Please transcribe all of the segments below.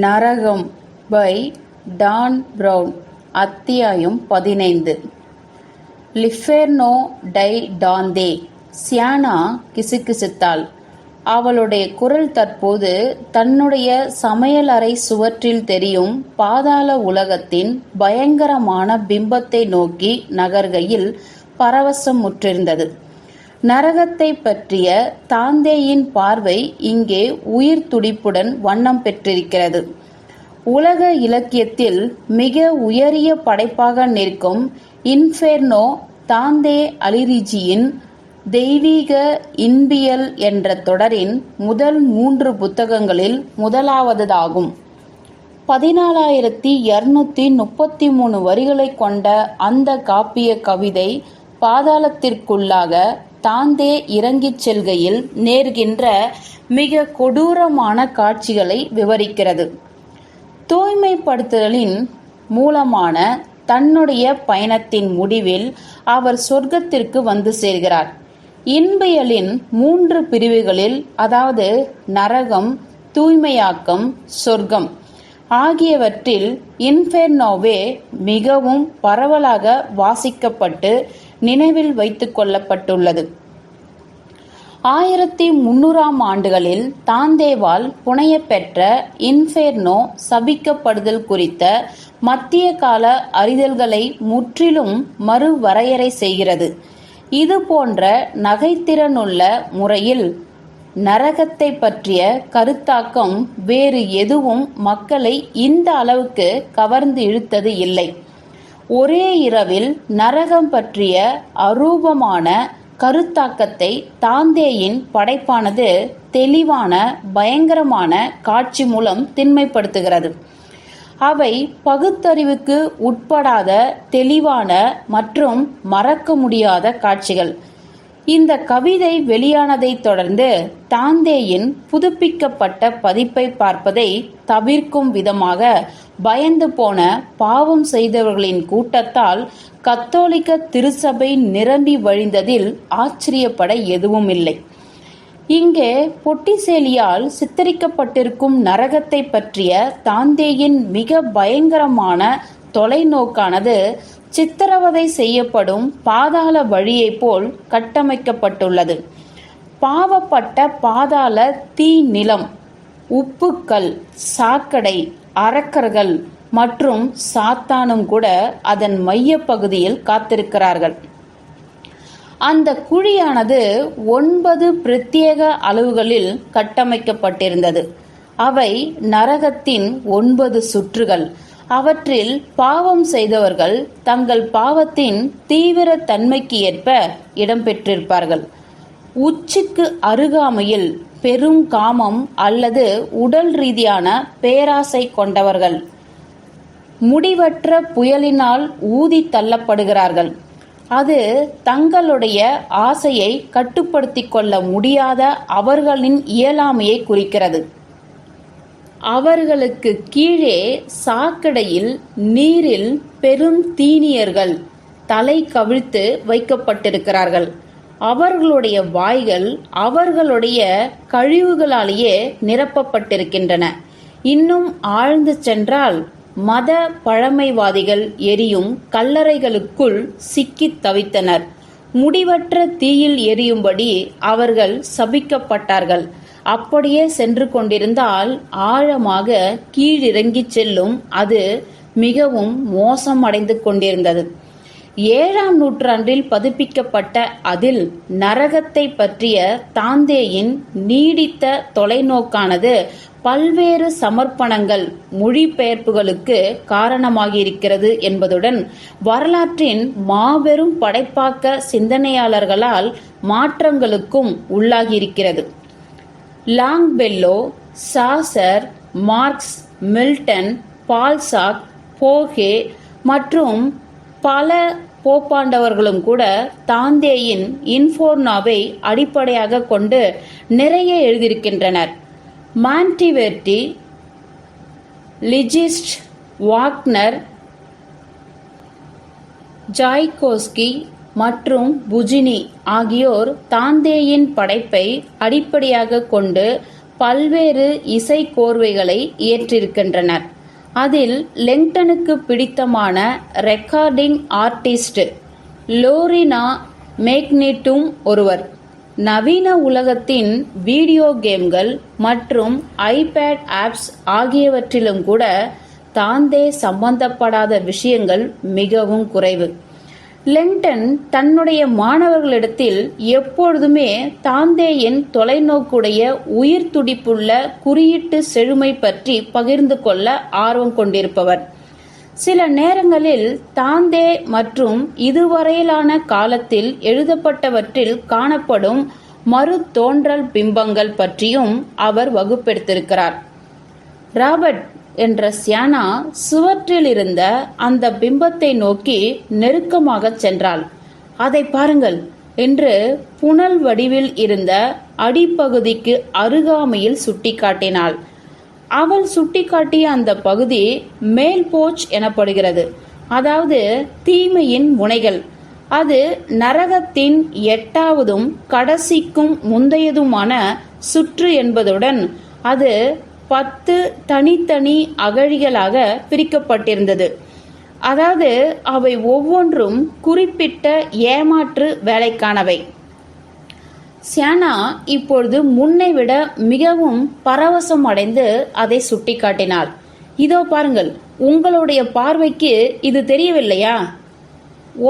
நரகம் by Don Brown அத்தியாயம் பதினைந்து. லிஃபெர்னோ டை டாந்தே சியானா கிசுகிசுத்தாள். அவளுடைய குரல் தற்போது தன்னுடைய சமையலறை சுவற்றில் தெரியும் பாதாள உலகத்தின் பயங்கரமான பிம்பத்தை நோக்கி நகர்கையில் பரவசம் முற்றிருந்தது நரகத்தை பற்றிய தாந்தேயின் பார்வை இங்கே உயிர் துடிப்புடன் வண்ணம் பெற்றிருக்கிறது. உலக இலக்கியத்தில் மிக உயரிய படைப்பாக நிற்கும் இன்ஃபெர்னோ தாந்தே அலிரிஜியின் தெய்வீக இன்பியல் என்ற தொடரின் முதல் மூன்று புத்தகங்களில் முதலாவதாகும். பதினாலாயிரத்தி இருநூத்தி முப்பத்தி மூணு வரிகளை கொண்ட அந்த காப்பிய கவிதை பாதாளத்திற்குள்ளாக தாந்தே இறங்கிச் செல்கையில் நேர்கின்ற மிக கொடூரமான காட்சிகளை விவரிக்கிறது. தூய்மைப்படுத்துதலின் மூலமான தன்னுடைய பயணத்தின் முடிவில் அவர் சொர்க்கத்திற்கு வந்து சேர்கிறார். இன்பியலின் மூன்று பிரிவுகளில் அதாவது நரகம் தூய்மையாக்கம் சொர்க்கம் ஆகியவற்றில் இன்ஃபெர்னோவே மிகவும் பரவலாக வாசிக்கப்பட்டு நினைவில் வைத்துக் கொள்ளப்பட்டுள்ளது. ஆயிரத்தி முன்னூறாம் ஆண்டுகளில் தாந்தேவால் புனையப்பெற்ற இன்ஃபேர்னோ சபிக்கப்படுதல் குறித்த மத்திய கால அறிதல்களை முற்றிலும் மறுவரையறை செய்கிறது. இது போன்ற நகைத்திறனுள்ள முறையில் நரகத்தை பற்றிய கருத்தாக்கம் வேறு எதுவும் மக்களை இந்த அளவுக்கு கவர்ந்து இழுத்தது இல்லை. ஒரே இரவில் நரகம் பற்றிய அரூபமான கருத்தாக்கத்தை தாந்தேயின் படைப்பானது தெளிவான பயங்கரமான காட்சி மூலம் திண்மைப்படுத்துகிறது. அவை பகுத்தறிவுக்கு உட்படாத தெளிவான மற்றும் மறக்க முடியாத காட்சிகள். இந்த கவிதை வெளியானதைத் தொடர்ந்து தாந்தேயின் புதுப்பிக்கப்பட்ட பதிப்பை பார்ப்பதை தவிர்க்கும் விதமாக பயந்து போன பாவம் செய்தவர்களின் கூட்டத்தால் கத்தோலிக்க திருச்சபை நிரம்பி வழிந்ததில் ஆச்சரியப்பட எதுவும் இல்லை இங்கே பொட்டிசேலியால் சித்தரிக்கப்பட்டிருக்கும் நரகத்தை பற்றிய தாந்தேயின் மிக பயங்கரமான தொலைநோக்கானது சித்திரவதை செய்யப்படும் பாதாள வழியைப் போல் கட்டமைக்கப்பட்டுள்ளது. பாவப்பட்ட பாதாள தீ நிலம் உப்புக்கல் சாக்கடை அரக்கர்கள் மற்றும் சாத்தானும் கூட அதன் மைய பகுதியில் காத்திருக்கிறார்கள். அந்த குழியானது ஒன்பது பிரத்யேக அளவுகளில் கட்டமைக்கப்பட்டிருந்தது. அவை நரகத்தின் ஒன்பது சுற்றுகள். அவற்றில் பாவம் செய்தவர்கள் தங்கள் பாவத்தின் தீவிர தன்மைக்கு ஏற்ப இடம்பெற்றிருப்பார்கள். உச்சிக்கு அருகாமையில் பெரும் காமம் அல்லது உடல் ரீதியான பேராசை கொண்டவர்கள். முடிவற்ற புயலினால் ஊதி தள்ளப்படுகிறார்கள். அது தங்களுடைய ஆசையை கட்டுப்படுத்திக் கொள்ள முடியாத அவர்களின் இயலாமையை குறிக்கிறது. அவர்களுக்கு கீழே சாக்கடையில் நீரில் பெரும் தீனியர்கள் தலை கவிழ்த்து வைக்கப்பட்டிருக்கிறார்கள். அவர்களுடைய வாய்கள் அவர்களுடைய கழிவுகளாலேயே நிரப்பப்பட்டிருக்கின்றன. இன்னும் ஆழ்ந்து சென்றால் மத பழமைவாதிகள் எரியும் கல்லறைகளுக்குள் சிக்கித் தவித்தனர். முடிவற்ற தீயில் எரியும்படி அவர்கள் சபிக்கப்பட்டார்கள். அப்படியே சென்று கொண்டிருந்தால் ஆழமாக கீழிறங்கிச் செல்லும். அது மிகவும் மோசமடைந்து கொண்டிருந்தது. ஏழாம் நூற்றாண்டில் பதிப்பிக்கப்பட்ட அதில் நரகத்தை பற்றிய தாந்தேயின் நீடித்த தொலைநோக்கானது பல்வேறு சமர்ப்பணங்கள் மொழிபெயர்ப்புகளுக்கு காரணமாகியிருக்கிறது என்பதுடன் வரலாற்றின் மாபெரும் படைப்பாக்க சிந்தனையாளர்களால் மாற்றங்களுக்கும் உள்ளாகியிருக்கிறது. Longfellow Chaucer Marx Milton Balzac போகே மற்றும் பல போப்பாண்டவர்களும் கூட தாந்தேயின் இன்ஃபோர்னாவை அடிப்படையாக கொண்டு நிறைய எழுதியிருக்கின்றனர். மான்டிவெர்டி லிஜிஸ்ட் வாக்னர் ஜாய்கோஸ்கி மற்றும் புஜினி ஆகியோர் தாந்தேயின் படைப்பை அடிப்படையாக கொண்டு பல்வேறு இசை கோர்வைகளை இயற்றிருக்கின்றனர் அதில் லெங்டனுக்கு பிடித்தமான ரெக்கார்டிங் ஆர்டிஸ்ட் லோரினா மேக்னிட்டும் ஒருவர். நவீன உலகத்தின் வீடியோ கேம்கள் மற்றும் ஐபேட் ஆப்ஸ் ஆகியவற்றிலும் கூட தாந்தே சம்பந்தப்படாத விஷயங்கள் மிகவும் குறைவு. லெங்டன் தன்னுடைய மாணவர்களிடத்தில் எப்பொழுதுமே தாந்தேயின் தொலைநோக்குடைய உயிர் துடிப்புள்ள குறியீட்டு செழுமை பற்றி பகிர்ந்து கொள்ள ஆர்வம் கொண்டிருப்பவர். சில நேரங்களில் தாந்தே மற்றும் இதுவரையிலான காலத்தில் எழுதப்பட்டவற்றில் காணப்படும் மறு தோன்றல் பிம்பங்கள் பற்றியும் அவர் வகுப்பெடுத்திருக்கிறார். ராபர்ட் என்ற சியானா சுவற்றில் இருந்த அந்த பிம்பத்தை நோக்கி நெருக்கமாக சென்றாள். அதை பாருங்கள். என்று புனல் வடிவில் இருந்த அடிப்பகுதிக்கு அருகாமையில் சுட்டிக்காட்டினாள். அவள் சுட்டிக்காட்டிய அந்த பகுதி மேல் போச் எனப்படுகிறது. அதாவது தீமையின் முனைகள். அது நரகத்தின் எட்டாவதும் கடைசிக்கும் முந்தையதுமான சுற்று என்பதுடன் அது பத்து தனித்தனி அகழிகளாக பிரிக்கப்பட்டிருந்தது. அதாவது அவை ஒவ்வொன்றும் குறிப்பிட்ட ஏமாற்று வேலைக்கானவை. சியானா இப்பொழுது முன்னை விட மிகவும் பரவசம் அடைந்து அதை சுட்டிக்காட்டினார் இதோ பாருங்கள் உங்களுடைய பார்வைக்கு இது தெரியவில்லையா?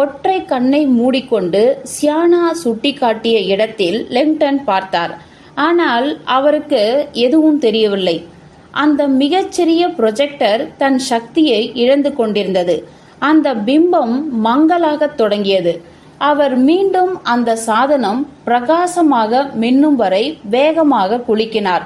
ஒற்றை கண்ணை மூடிக்கொண்டு சியானா சுட்டிக்காட்டிய இடத்தில் லெங்டன் பார்த்தார். ஆனால் அவருக்கு எதுவும் தெரியவில்லை. அந்த மிகச்சிறிய ப்ரொஜெக்டர் தன் சக்தியை இழந்து கொண்டிருந்தது. அந்த பிம்பம் மங்கலாகத் தொடங்கியது. அவர் மீண்டும் அந்த சாதனம் பிரகாசமாக மின்னும் வரை வேகமாக குலுக்கினார்.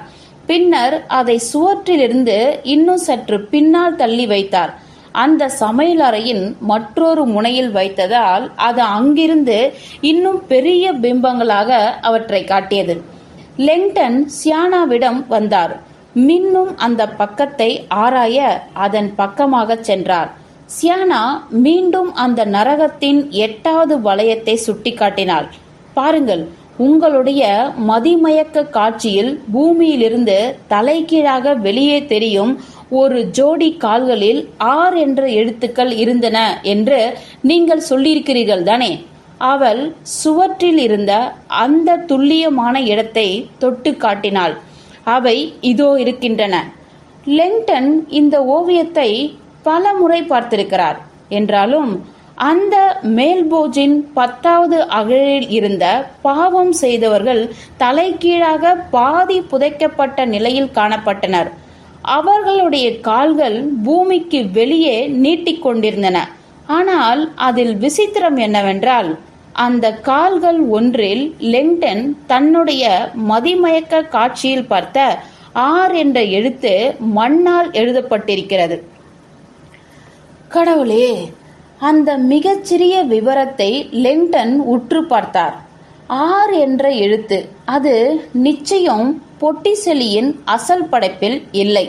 பின்னர் அதை சுவற்றிலிருந்து இன்னும் சற்று பின்னால் தள்ளி வைத்தார். அந்த சமையலறையின் மற்றொரு முனையில் வைத்ததால் அது அங்கிருந்து இன்னும் பெரிய பிம்பங்களாக அவற்றை காட்டியது. லெங்டன் சியானாவிடம் வந்தார். மின்னும் அந்த பக்கத்தை ஆராய அதன் பக்கமாக சென்றார். சியானா மீண்டும் அந்த நரகத்தின் எட்டாவது வளையத்தை சுட்டிக்காட்டினாள். பாருங்கள் உங்களுடைய மதிமயக்க காட்சியில் பூமியிலிருந்து தலைகீழாக வெளியே தெரியும் ஒரு ஜோடி கால்களில் ஆர் என்ற எழுத்துக்கள் இருந்தன என்று நீங்கள் சொல்லியிருக்கிறீர்கள் தானே அவள் சுவற்றில் இருந்த அந்த துல்லியமான இடத்தை தொட்டு காட்டினாள். அவை இதோ இருக்கின்றன. லெங்டன் இந்த ஓவியத்தை பல முறை பார்த்திருக்கிறார். என்றாலும் அந்த மேல்போஜின் பத்தாவது அகழில் இருந்த பாவம் செய்தவர்கள் தலைகீழாக பாதி புதைக்கப்பட்ட நிலையில் காணப்பட்டனர். அவர்களுடைய கால்கள் பூமிக்கு வெளியே நீட்டிக்கொண்டிருந்தன. ஆனால் அதில் விசித்திரம் என்னவென்றால் அந்த கால்கள் ஒன்றில் லெங்டன் தன்னுடைய மதிமயக்க காட்சியில் பார்த்த ஆர் என்ற எழுத்து மண்ணால் எழுதப்பட்டிருக்கிறது. கடவுளே அந்த மிகச்சிறிய விவரத்தை லெங்டன் உற்று பார்த்தார். ஆர் என்ற எழுத்து அது நிச்சயம் பொட்டிசெலியின் அசல் படைப்பில் இல்லை.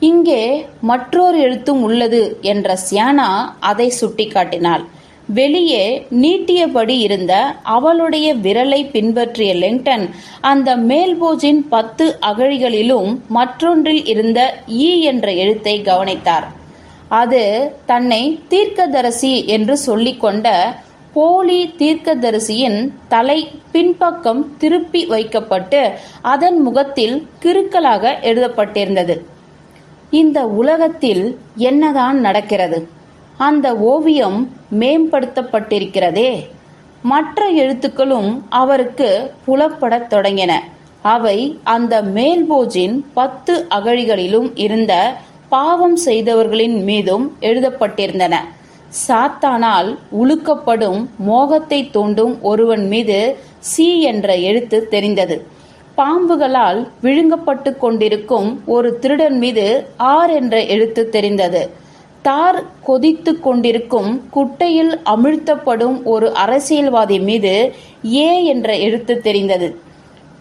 இங்கே மற்றொரு எழுத்தும் உள்ளது என்ற சியானா அதை சுட்டிக்காட்டினாள். வெளியே நீட்டியபடி இருந்த அவளுடைய விரலை பின்பற்றிய லெங்டன் அந்த மேல்போஜின் பத்து அகழிகளிலும் மற்றொன்றில் இருந்த ஈ என்ற எழுத்தை கவனித்தார். அது தன்னை தீர்க்கதரிசி என்று சொல்லிக்கொண்ட போலி தீர்க்கதரிசியின் தலை பின்பக்கம் திருப்பி வைக்கப்பட்டு அதன் முகத்தில் கிறுக்கலாக எழுதப்பட்டிருந்தது. இந்த உலகத்தில் என்னதான் நடக்கிறது? அந்த ஓவியம் மேம்படுத்தப்பட்டிருக்கிறதே. மற்ற எழுத்துக்களும் அவருக்கு புலப்படத் தொடங்கின. அவை அந்த மேல்போஜின் பத்து அகழிகளிலும் இருந்த பாவம் செய்தவர்களின் மீதும் எழுதப்பட்டிருந்தன. சாத்தானால் உழுக்கப்படும் மோகத்தை தூண்டும் ஒருவன் மீது சி என்ற எழுத்து தெரிந்தது. பாம்புகளால் விழுங்கப்பட்டு கொண்டிருக்கும் ஒரு திருடன் மீது ஆர் என்ற எழுத்து தெரிந்தது. தார் கொதித்து கொண்டிருக்கும் குட்டையில் அமிழ்த்தப்படும் ஒரு அரசியல்வாதி மீது ஏ என்ற எழுத்து தெரிந்தது.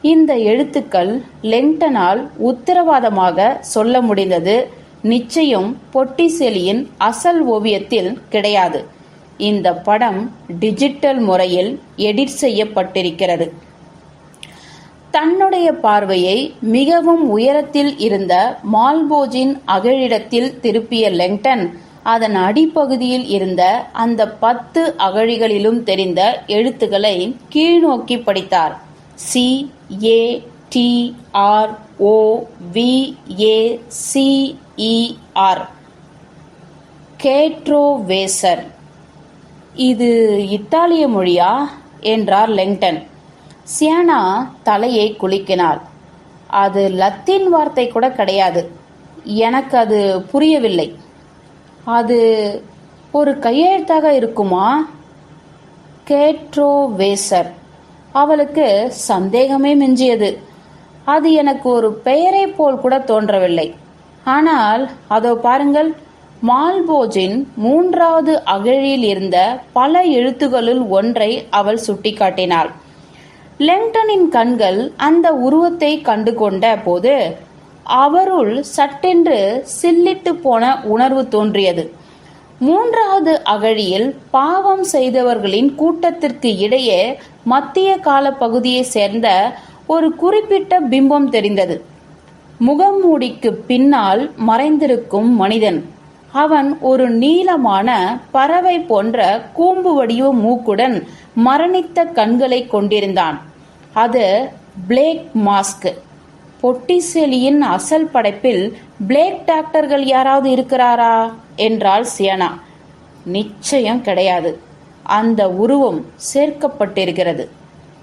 இந்த எழுத்துக்கள் லெங்டனால் உத்தரவாதமாக சொல்ல முடிந்தது. நிச்சயம் பொட்டிசெலியின் அசல் ஓவியத்தில் கிடையாது. இந்த படம் டிஜிட்டல் முறையில் எடிட் செய்யப்பட்டிருக்கிறது. தன்னுடைய பார்வையை மிகவும் உயரத்தில் இருந்த மால்போஜின் அகழிடத்தில் திருப்பிய லெங்டன் அதன் அடிப்பகுதியில் இருந்த அந்த பத்து அகழிகளிலும் தெரிந்த எழுத்துக்களை கீழ்நோக்கி படித்தார். C A T R O V A C E R catrovacer. இது இத்தாலிய மொழியா? என்றார் லெங்டன். சியானா தலையை குலுக்கினாள். அது லத்தீன் வார்த்தை கூட கிடையாது. எனக்கு அது புரியவில்லை. அது ஒரு கையெழுத்தாக இருக்குமா? கேட்ரோவேசர். அவளுக்கு சந்தேகமே மிஞ்சியது. அது எனக்கு ஒரு பெயரை போல் கூட தோன்றவில்லை. ஆனால் அதோ பாருங்கள் மால்போஜின் மூன்றாவது அகழியில் இருந்த பல எழுத்துகளுள் ஒன்றை அவள் சுட்டிக்காட்டினாள். லெங்டனின் கண்கள் அந்த உருவத்தை கண்டு கொண்ட போது அவருள் சட்டென்று சில்லிட்டு போன உணர்வு தோன்றியது. மூன்றாவது அகழியில் பாவம் செய்தவர்களின் கூட்டத்திற்கு இடையே மத்திய கால பகுதியை சேர்ந்த ஒரு குறிப்பிட்ட பிம்பம் தெரிந்தது. முகமூடிக்கு பின்னால் மறைந்திருக்கும் மனிதன். அவன் ஒரு நீளமான பறவை போன்ற கூம்பு வடிவ மூக்குடன் மரணித்த கண்களை கொண்டிருந்தான். அது பிளேக் மாஸ்க் பொட்டிசெலியின் அசல் படைப்பில் பிளேக் டாக்டர்கள் யாராவது இருக்கிறாரா? என்றாள் சியனா. நிச்சயம் கிடையாது. அந்த உருவம் சேர்க்கப்பட்டிருக்கிறது.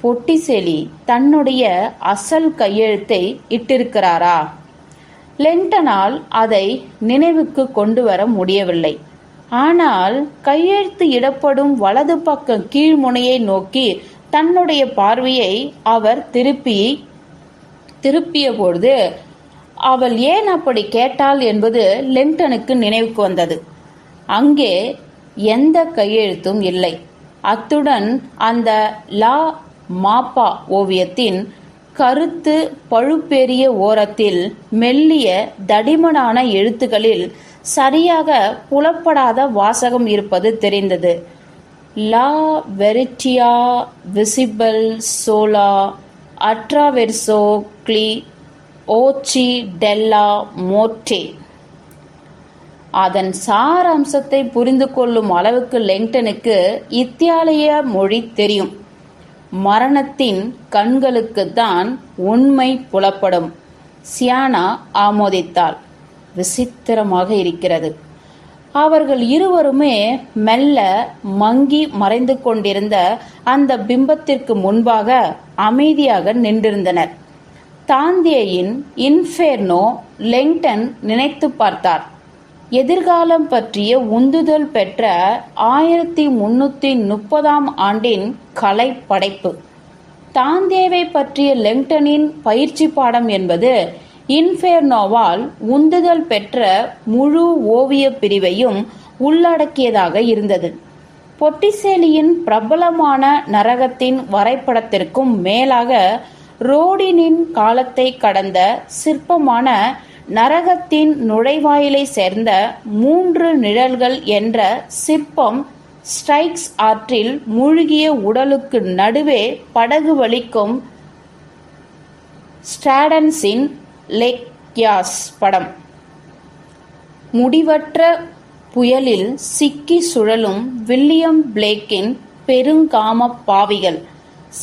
பொட்டிசெலி தன்னுடைய அசல் கையெழுத்தை இட்டிருக்கிறாரா? லென்டனால் அதை நினைவுக்கு கொண்டு வர முடியவில்லை. ஆனால் கையெழுத்து இடப்படும் வலது பக்க கீழ்முனையை நோக்கி தன்னுடைய பார்வையை அவர் திருப்பி திருப்பிய பொழுது அவள் ஏன் அப்படி கேட்டாள்? என்பது லெங்டனுக்கு நினைவுக்கு வந்தது. அங்கே எந்த கையெழுத்தும் இல்லை. அத்துடன் அந்த லா மாப்பா ஓவியத்தின் கருத்து பழுப்பேறிய ஓரத்தில் மெல்லிய தடிமனான எழுத்துக்களில் சரியாக புலப்படாத வாசகம் இருப்பது தெரிந்தது. லா வெரிட்டியா விசிபல் சோலா அட்ராவெர்சோ கிளி ஓச்சி டெல்லா மோட்டே அதன் சாராம்சத்தை புரிந்து கொள்ளும் அளவுக்கு லெங்டனுக்கு இத்தியாலய மொழி தெரியும். மரணத்தின் கண்களுக்குத்தான் உண்மை புலப்படும். சியானா ஆமோதித்தாள். விசித்திரமாக இருக்கிறது. அவர்கள் இருவருமே மெல்ல மங்கி மறைந்து கொண்டிருந்த அந்த பிம்பத்திற்கு முன்பாக அமைதியாக நின்றிருந்தனர். தாந்தியையின் இன்ஃபேர்னோ லெங்டன் நினைத்து பார்த்தார். எதிர்காலம் பற்றிய உந்துதல் பெற்ற ஆயிரத்தி முன்னூத்தி முப்பதாம் ஆண்டின் கலை படைப்பு தாந்தேவை பற்றிய லெங்டனின் பயிற்சி பாடம் என்பது இன்ஃபேர்னோவால் உந்துதல் பெற்ற முழு ஓவிய பிரிவையும் உள்ளடக்கியதாக இருந்தது. பொட்டிசேலியின் பிரபலமான நரகத்தின் வரைபடத்திற்கும் மேலாக ரோடினின் காலத்தை கடந்த சிற்பமான நரகத்தின் நுழைவாயிலை சேர்ந்த மூன்று நிழல்கள் என்ற சிற்பம் ஸ்ட்ரைக்ஸ் ஆற்றில் மூழ்கிய உடலுக்கு நடுவே படகு வலிக்கும் ஸ்டாடன்ஸின் லெக்யாஸ் படம். முடிவற்ற புயலில் சிக்கி சுழலும் வில்லியம் பிளேக்கின் பெருங்காம பாவிகள்.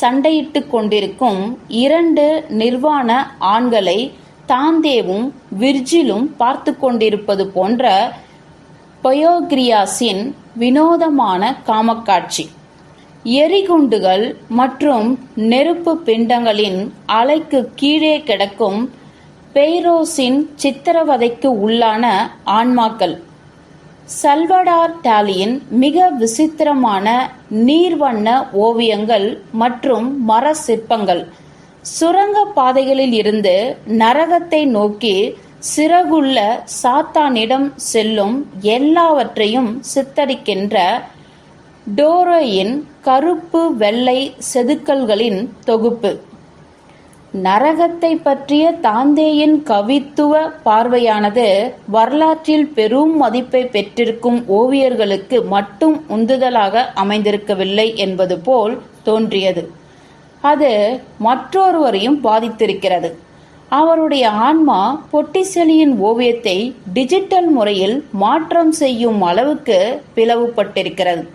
சண்டையிட்டுக் கொண்டிருக்கும் இரண்டு நிர்வாண ஆண்களை தாந்தேவும் விர்ஜிலும் பார்த்து கொண்டிருப்பது போன்ற பயோகிரியாஸின் வினோதமான காமக்காட்சி. எரிகுண்டுகள் மற்றும் நெருப்பு பிண்டங்களின் அலைக்கு கீழே கிடக்கும் பெய்ரோஸின் சித்திரவதைக்கு உள்ளான ஆன்மாக்கள். சல்வடார் டாலியின் மிக விசித்திரமான நீர்வண்ண ஓவியங்கள் மற்றும் மர சிற்பங்கள் சுரங்க பாதைகளில் இருந்து நரகத்தை நோக்கி சிறகுள்ள சாத்தானிடம் செல்லும் எல்லாவற்றையும் சித்தரிக்கின்ற டோரோயின் கருப்பு வெள்ளை செதுக்கல்களின் தொகுப்பு. நரகத்தை பற்றிய தாந்தேயின் கவித்துவ பார்வையானது வரலாற்றில் பெரும் மதிப்பை பெற்றிருக்கும் ஓவியர்களுக்கு மட்டும் உந்துதலாக அமைந்திருக்கவில்லை என்பது போல் தோன்றியது. அது மற்றொருவரையும் பாதித்திருக்கிறது. அவருடைய ஆன்மா பொட்டிசெலியின் ஓவியத்தை டிஜிட்டல் முறையில் மாற்றம் செய்யும் அளவுக்கு பிளவுபட்டிருக்கிறது.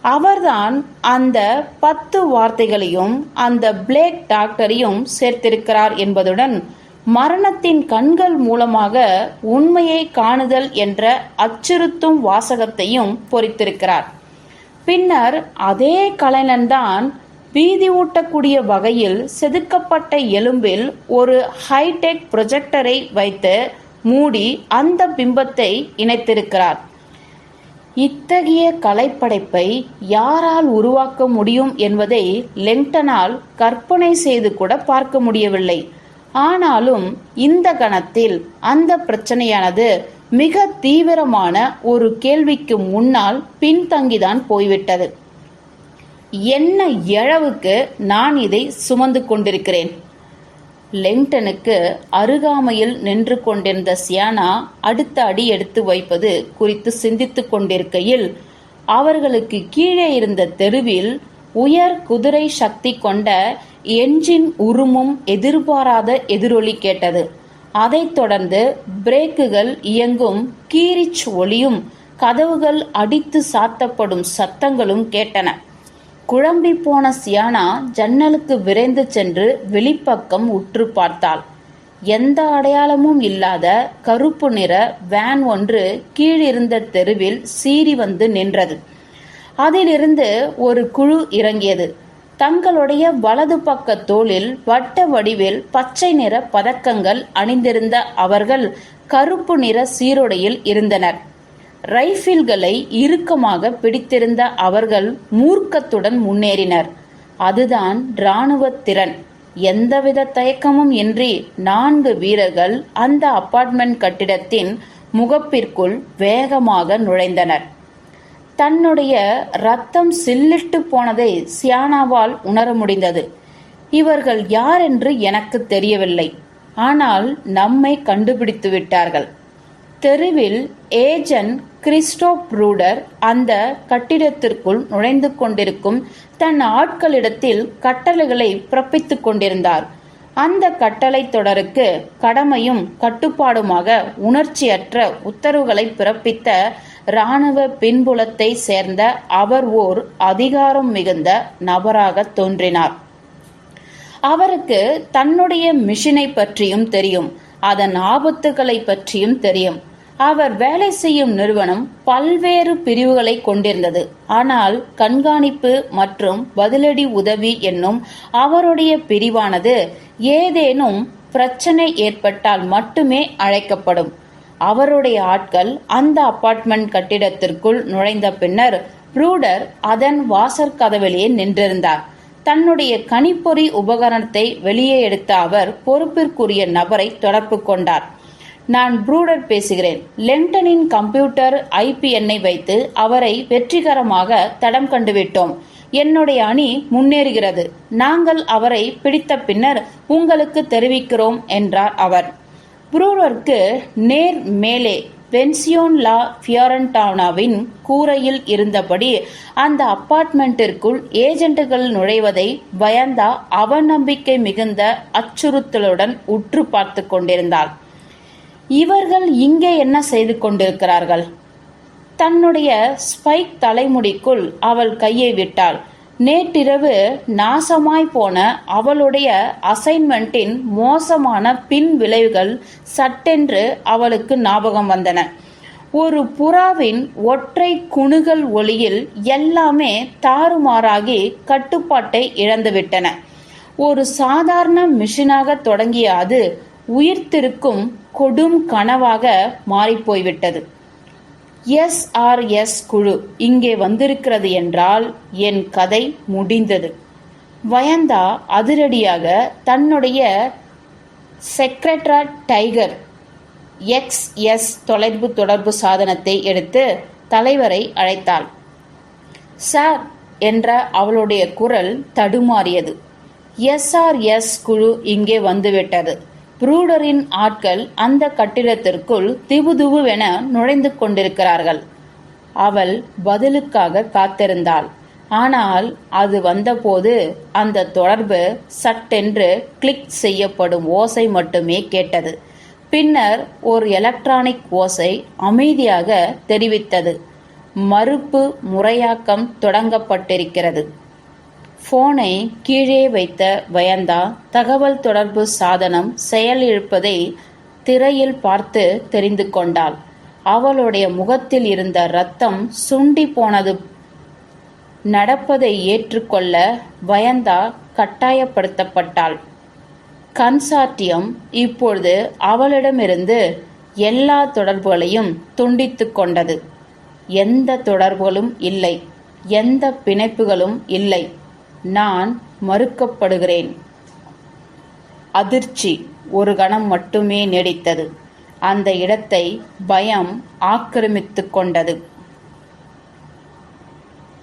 அவர்தான் அந்த பத்து வார்த்தைகளையும் அந்த பிளேக் டாக்டரையும் சேர்த்திருக்கிறார் என்பதுடன் மரணத்தின் கண்கள் மூலமாக உண்மையை காணுதல் என்ற அச்சுறுத்தும் வாசகத்தையும் பொறித்திருக்கிறார். பின்னர் அதே கலைஞன்தான் பீதி ஊட்டக்கூடிய வகையில் செதுக்கப்பட்ட எலும்பில் ஒரு ஹைடெக் ப்ரொஜெக்டரை வைத்து மூடி அந்த பிம்பத்தை இணைத்திருக்கிறார். இத்தகைய கலைப்படைப்பை யாரால் உருவாக்க முடியும் என்பதை லெங்டனால் கற்பனை செய்து கூட பார்க்க முடியவில்லை. ஆனாலும் இந்த கணத்தில் அந்த பிரச்சனையானது மிக தீவிரமான ஒரு கேள்விக்கு முன்னால் பின்தங்கிதான் போய்விட்டது. என்ன எழவுக்கு நான் இதை சுமந்து கொண்டிருக்கிறேன்? லெங்டனுக்கு அருகாமையில் நின்று கொண்டிருந்த சியானா அடுத்த அடி எடுத்து வைப்பது குறித்து சிந்தித்துக் கொண்டிருக்கையில் அவர்களுக்கு கீழே இருந்த தெருவில் உயர் குதிரை சக்தி கொண்ட என்ஜின் உருமும் எதிர்பாராத எதிரொலி கேட்டது. அதைத் தொடர்ந்து பிரேக்குகள் இயங்கும் கீரிச் ஒளியும் கதவுகள் அடித்து சாத்தப்படும் சத்தங்களும் கேட்டன. குழம்பி போன சியானா ஜன்னலுக்கு விரைந்து சென்று வெளிப்பக்கம் உற்று பார்த்தாள். எந்த அடையாளமும் இல்லாத கருப்பு நிற வேன் ஒன்று கீழிருந்த தெருவில் சீறி வந்து நின்றது. அதிலிருந்து ஒரு குழு இறங்கியது. தங்களுடைய வலது பக்க தோளில் வட்ட வடிவில் பச்சை நிற பதக்கங்கள் அணிந்திருந்த அவர்கள் கருப்பு நிற சீருடையில் இருந்தனர். ரைபிள்களை இறுக்கமாக பிடித்திருந்த அவர்கள் மூர்க்கத்துடன் முன்னேறினர். அதுதான் இராணுவ திறன். எந்தவித தயக்கமும் இன்றி நான்கு வீரர்கள் அந்த அபார்ட்மெண்ட் கட்டிடத்தின் முகப்பிற்குள் வேகமாக நுழைந்தனர். தன்னுடைய ரத்தம் சில்லிட்டு போனதை சியானாவால் உணர முடிந்தது. இவர்கள் யார் என்று எனக்கு தெரியவில்லை. ஆனால் நம்மை கண்டுபிடித்து விட்டார்கள். தெருவில் ஏஜென்ட் கிறிஸ்டோப் ரூடர் அந்த கட்டிடத்திற்குள் நுழைந்து கொண்டிருக்கும் தன் ஆட்களிடத்தில் கட்டளைகளை பிறப்பித்துக் கொண்டிருந்தார். அந்த கட்டளை தொடருக்கு கடமையும் கட்டுப்பாடுமாக உணர்ச்சியற்ற உத்தரவுகளை பிறப்பித்த இராணுவ பின்புலத்தை சேர்ந்த அவர் ஓர் அதிகாரம் மிகுந்த நபராக தோன்றினார். அவருக்கு தன்னுடைய மிஷினை பற்றியும் தெரியும் அதன் ஆபத்துகளை பற்றியும் தெரியும். அவர் வேலை செய்யும் நிறுவனம் பல்வேறு பிரிவுகளை கொண்டிருந்தது. ஆனால் கண்காணிப்பு மற்றும் பதிலடி உதவி என்னும் அவருடைய பிரிவானது ஏதேனும் பிரச்சனை ஏற்பட்டால் மட்டுமே அழைக்கப்படும். அவருடைய ஆட்கள் அந்த அபார்ட்மெண்ட் கட்டிடத்திற்குள் நுழைந்த பின்னர் ப்ரூடர் அதன் வாசற்கதவிலேயே நின்றிருந்தார். தன்னுடைய கணிப்பொறி உபகரணத்தை வெளியே எடுத்த அவர் பொறுப்பிற்குரிய நபரை தொடர்பு கொண்டார். நான் ப்ரூடர் பேசுகிறேன். லெங்டனின் கம்ப்யூட்டர் ஐபி வைத்து அவரை வெற்றிகரமாக தடம் கண்டுவிட்டோம். என்னுடைய அணி முன்னேறுகிறது. நாங்கள் அவரை பிடித்த பின்னர் உங்களுக்கு தெரிவிக்கிறோம் என்றார் அவர். ப்ரூரருக்கு நேர் மேலே பென்சியோன் லா ஃபியோரண்டானாவின் கூரையில் இருந்தபடி அந்த அப்பார்ட்மெண்ட்டிற்குள் ஏஜென்ட்டுகள் நுழைவதை பயந்தா அவநம்பிக்கை மிகுந்த அச்சுறுத்தலுடன் உற்று பார்த்து கொண்டிருந்தாள் இவர்கள் இங்கே என்ன செய்து கொண்டிருக்கிறார்கள்? தன்னுடைய ஸ்பைக் தலைமுடிக்குள் அவள் கையை விட்டாள். நேற்றிரவு நாசமாய் போன அவளுடைய அசைன்மெண்டின் மோசமான பின் விளைவுகள் சட்டென்று அவளுக்கு ஞாபகம் வந்தன. ஒரு புறாவின் ஒற்றை குணுகல் ஒளியில் எல்லாமே தாறுமாறாகி கட்டுப்பாட்டை இழந்துவிட்டன. ஒரு சாதாரண மிஷினாக தொடங்கிய அது உயிர்த்திருக்கும் கொடும் கனவாக மாறிப்போய்விட்டது. எஸ்ஆர்எஸ் குழு இங்கே வந்திருக்கிறது என்றால் என் கதை முடிந்தது. வயந்தா அதிரடியாக தன்னுடைய செக்ரட்டரா டைகர் எக்ஸ் எஸ் தொலைவு தொடர்பு சாதனத்தை எடுத்து தலைவரை அழைத்தாள். சார் என்ற அவளுடைய குரல் தடுமாறியது. எஸ்ஆர்எஸ் குழு இங்கே வந்துவிட்டது. ப்ரூடரின் ஆட்கள் அந்த கட்டிடத்திற்குள் திபுதுபுவென நுழைந்து கொண்டிருக்கிறார்கள். அவள் பதிலுக்காக காத்திருந்தாள். ஆனால் அது வந்தபோது அந்த தொடர்பு சட்டென்று கிளிக் செய்யப்படும் ஓசை மட்டுமே கேட்டது. பின்னர் ஒரு எலக்ட்ரானிக் ஓசை அமைதியாக தெரிவித்தது. மறுப்பு முறையாக்கம் தொடங்கப்பட்டிருக்கிறது. போனை கீழே வைத்த வயந்தா தகவல் தொடர்பு சாதனம் செயலிழப்பதை திரையில் பார்த்து தெரிந்து கொண்டாள். அவளுடைய முகத்தில் இருந்த ரத்தம் சுண்டி போனது. நடப்பதை ஏற்றுக்கொள்ள வயந்தா கட்டாயப்படுத்தப்பட்டாள். கன்சார்டியம் இப்பொழுது அவளிடமிருந்து எல்லா தொடர்புகளையும் துண்டித்துக் கொண்டது. எந்த தொடர்புகளும் இல்லை. எந்த பிணைப்புகளும் இல்லை. நான் மறுக்கப்படுகிறேன். அதிர்ச்சி ஒரு கணம் மட்டுமே நீடித்தது. அந்த இடத்தை பயம் ஆக்கிரமித்து கொண்டது.